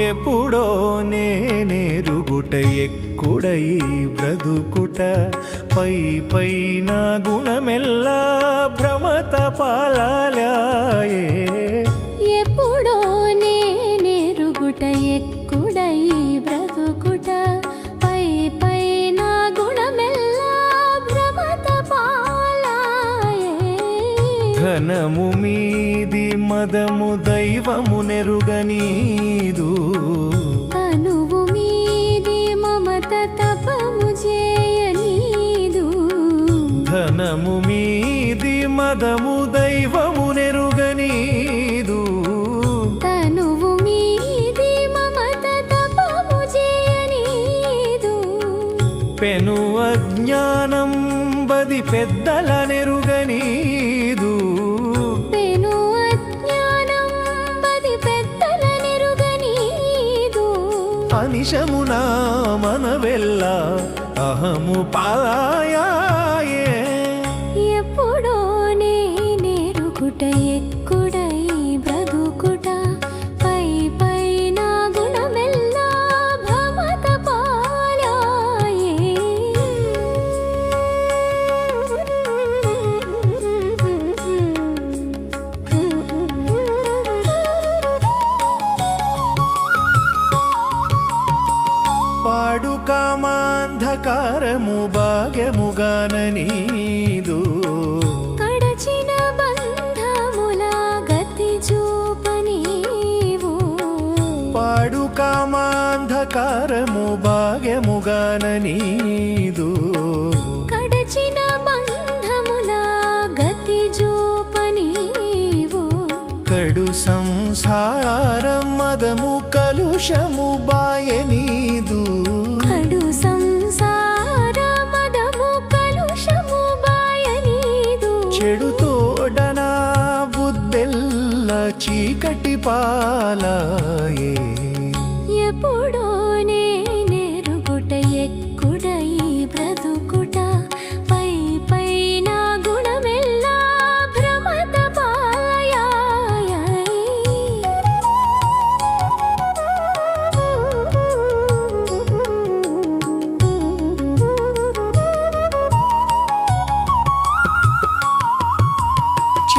ఎప్పుడో నేనేరుగుట ఎక్కుడై బ్రదుకుట పై పైన గుణమెల్లా భ్రమత పాలాలా ధనము మీది మదము దైవము నెరుగనీదు తనువు మీది మమత తపము చేయనీదు ధనము మీది మదము దైవము నెరుగనీదు తనువు మీది మమత తపము చేయనీదు పెను అజ్ఞానం బది పెద్దల నెరుగనీదు నిమిషమున మనవెల్ల అహము పాయాయే ఎప్పుడో నేరుకుట ఎక్కుడై కడచిన బంధముల గతి చూపనీవు పాడు కామాంధకారము భాగ్యముగాననీదు కడచిన బంధముల గతి చూపనీవు కడు సంసారం మదము కలుషము బాయనీదు చీకటి పాలాయే. ఎప్పుడో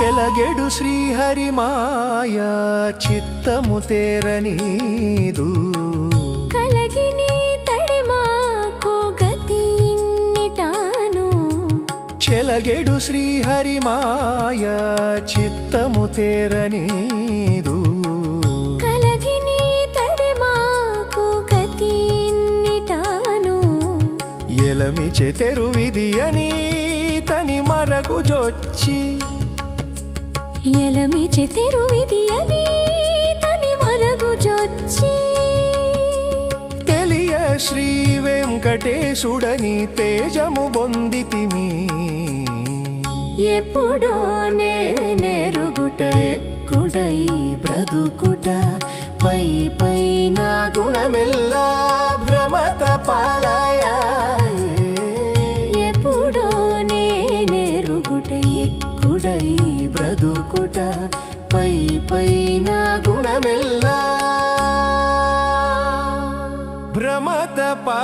చెలగెడు శ్రీహరి మాయ చిత్తము తేరనీదు కలగిని తడిమాకు గతి ఇన్నిటాను. చెలగెడు శ్రీహరి మాయ చిత్తము తేరనీదు కలగిని తడిమాకు గతి ఇన్నిటాను. ఎలమి చెతెరువిది అని తని మరకు జొచ్చి ఎలమి చెతిరువిది అని తని మరగు జొచ్చి. తెలియ శ్రీ వెంకటేశుడని తేజము పొందితిమి ఎప్పుడో నేనెరుగుట ఎక్కుడై బ్రతుకుట. పై పై నా గుణమెల్లా భ్రమత పాలయా. పైన గుణమెల్లా. భ్రమత పా